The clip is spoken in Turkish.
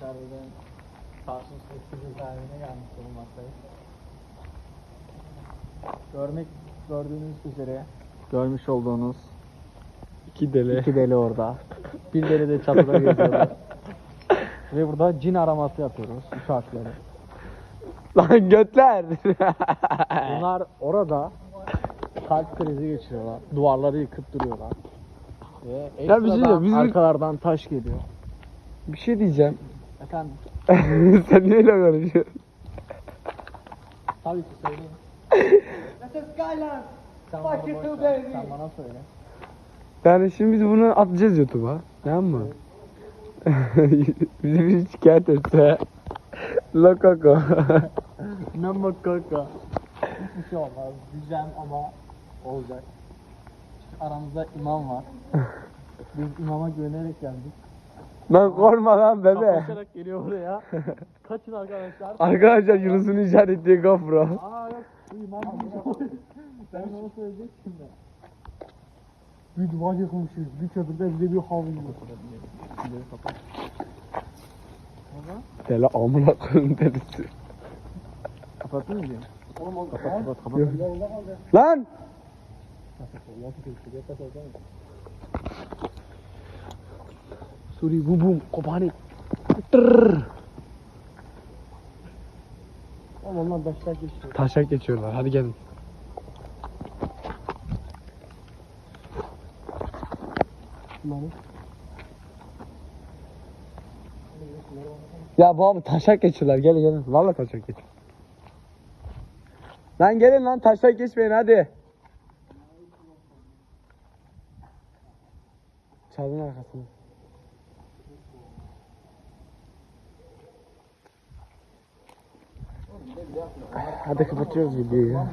bugün Tarsus eski cezaevine gelmiş bulunmaktayız. Görmek gördüğünüz üzere görmüş olduğunuz İki deli. iki deli orada. Bir deli de çatıda geziyorlar. Ve burada cin araması yapıyoruz. Harfleri. Lan götler. Bunlar orada kalp krizi geçiriyorlar. Duvarları yıkıp duruyorlar. Ve Ya bir şey ekstradan diyeceğim, bizim- arkalardan taş geliyor. bir şey diyeceğim. Efendim Sen niye öyle konuşuyorsun? tabii ki söyleyeyim. Sen bana, boş ver, sen bana söyle. Yani şimdi biz bunu atacağız YouTube'a. Tamam mı? Bizi bir şikayet etse. Lokoko. Number kaka. Hiçbir şey olmaz. Diyeceğim ama olacak. Çünkü aramızda imam var. Biz imama güvenerek geldik. Lan korkma lan bebe. Kapaşarak geliyor buraya. Kaçın arkadaşlar. Arkadaşlar Yunus'un icat ettiği GoPro. Aa yok bu imam Ben onu söyleyecektim de. Bir duvar yıkılmışız. Bir çadırda bize bir havlu kapat. Ama Deli amına koyun delisi. kapatın mı? Oğlum oğlum kapat kapat kapat. Yok. Yolda kaldı. Lan! Suri bu bum kopani. Tırrrr. Oğlum onlar başlar geçiyor. Taşak geçiyorlar. Hadi gelin. Bunları. Ya bu abi taşak geçiyorlar. Gelin gelin. Valla taşak geç. Lan gelin lan taşak geçmeyin hadi. Çalın arkasını. Hadi kapatıyoruz videoyu. ya.